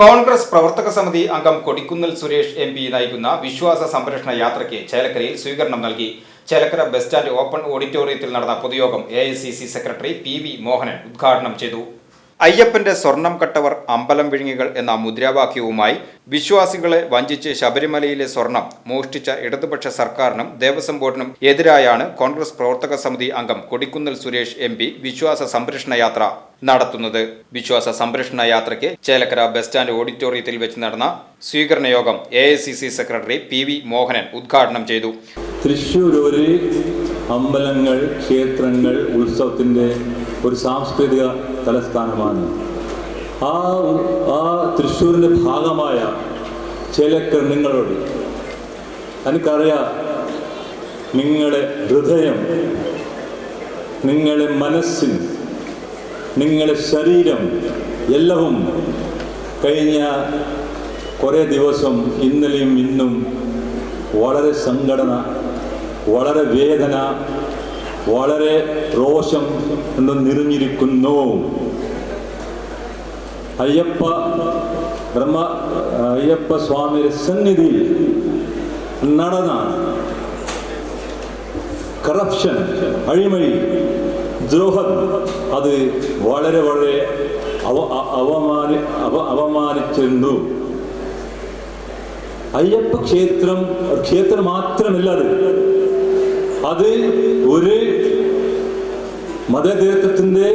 കോൺഗ്രസ് പ്രവർത്തക സമിതി അംഗം കൊടിക്കുന്നിൽ സുരേഷ് എം പി നയിക്കുന്ന വിശ്വാസ സംരക്ഷണ യാത്രയ്ക്ക് ചേലക്കരയിൽ സ്വീകരണം നൽകി. ചേലക്കര ബസ് സ്റ്റാൻഡ് ഓപ്പൺ ഓഡിറ്റോറിയത്തിൽ നടന്ന പൊതുയോഗം എ സെക്രട്ടറി പി മോഹനൻ ഉദ്ഘാടനം ചെയ്തു. അയ്യപ്പന്റെ സ്വർണം കട്ടവർ അമ്പലം വിഴുങ്ങികൾ എന്ന മുദ്രാവാക്യവുമായി വിശ്വാസികളെ വഞ്ചിച്ച് ശബരിമലയിലെ സ്വർണം മോഷ്ടിച്ച ഇടതുപക്ഷ സർക്കാരിനും ദേവസ്വം ബോർഡിനും എതിരായാണ് കോൺഗ്രസ് പ്രവർത്തക സമിതി അംഗം കൊടിക്കുന്നൽ സുരേഷ് എം വിശ്വാസ സംരക്ഷണ യാത്ര നടത്തുന്നത്. വിശ്വാസ സംരക്ഷണ യാത്രയ്ക്ക് ചേലക്കര ബസ് സ്റ്റാൻഡ് ഓഡിറ്റോറിയത്തിൽ വെച്ച് നടന്ന സ്വീകരണ യോഗം A secretary P V Mohanan ഉദ്ഘാടനം ചെയ്തു. തൃശ്ശൂർ അമ്പലങ്ങൾ ക്ഷേത്രങ്ങൾ ഉത്സവത്തിന്റെ ഒരു സാംസ്കൃതിക തലസ്ഥാനമാണ്. ആ ആ തൃശ്ശൂരിന്റെ ഭാഗമായ ചില നിങ്ങളോട് എനിക്കറിയാം നിങ്ങളുടെ ഹൃദയം നിങ്ങളുടെ മനസ്സിൻ നിങ്ങളുടെ ശരീരം എല്ലവും കഴിഞ്ഞ കുറേ ദിവസം ഇന്നലെയും ഇന്നും വളരെ സംഘടന വളരെ വേദന വളരെ രോഷം എന്ന് നിറഞ്ഞിരിക്കുന്നു. അയ്യപ്പ ബ്രഹ്മ അയ്യപ്പ സ്വാമിയുടെ സന്നിധി നടന്ന കറപ്ഷൻ അഴിമഴി ദ്രോഹം അത് വളരെ വളരെ അവ അവമാനി അവ അവമാനിച്ചിരുന്നു അയ്യപ്പ ക്ഷേത്രം ക്ഷേത്രം മാത്രമല്ല അത്. അത് ഒരു മതതീർത്ഥത്തിന്റെ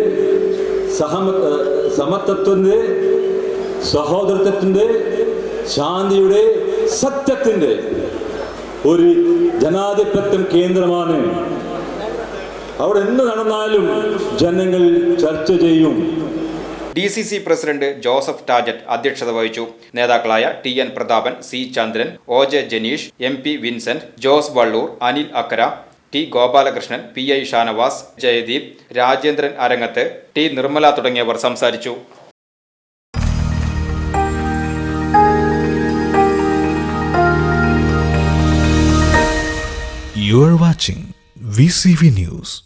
സഹമ സമത്വത്തിന്റെ സഹോദരത്വത്തിന്റെ ശാന്തിയുടെ സത്യത്തിന്റെ ഒരു ജനാധിപത്യം കേന്ദ്രമാണ്. അവിടെ എന്ത് നടന്നാലും ജനങ്ങൾ ചർച്ച ചെയ്യും. D C C president Joseph Tajet അധ്യക്ഷത വഹിച്ചു. നേതാക്കളായ T N Prathapan C Chandran O J Janeesh M P Vincent Jose Vallur Anil Akkara T Gopalakrishnan P I Shanavas Jayadeep Rajendran Arangath T Nirmala തുടങ്ങിയവർ സംസാരിച്ചു You are watching VCV News.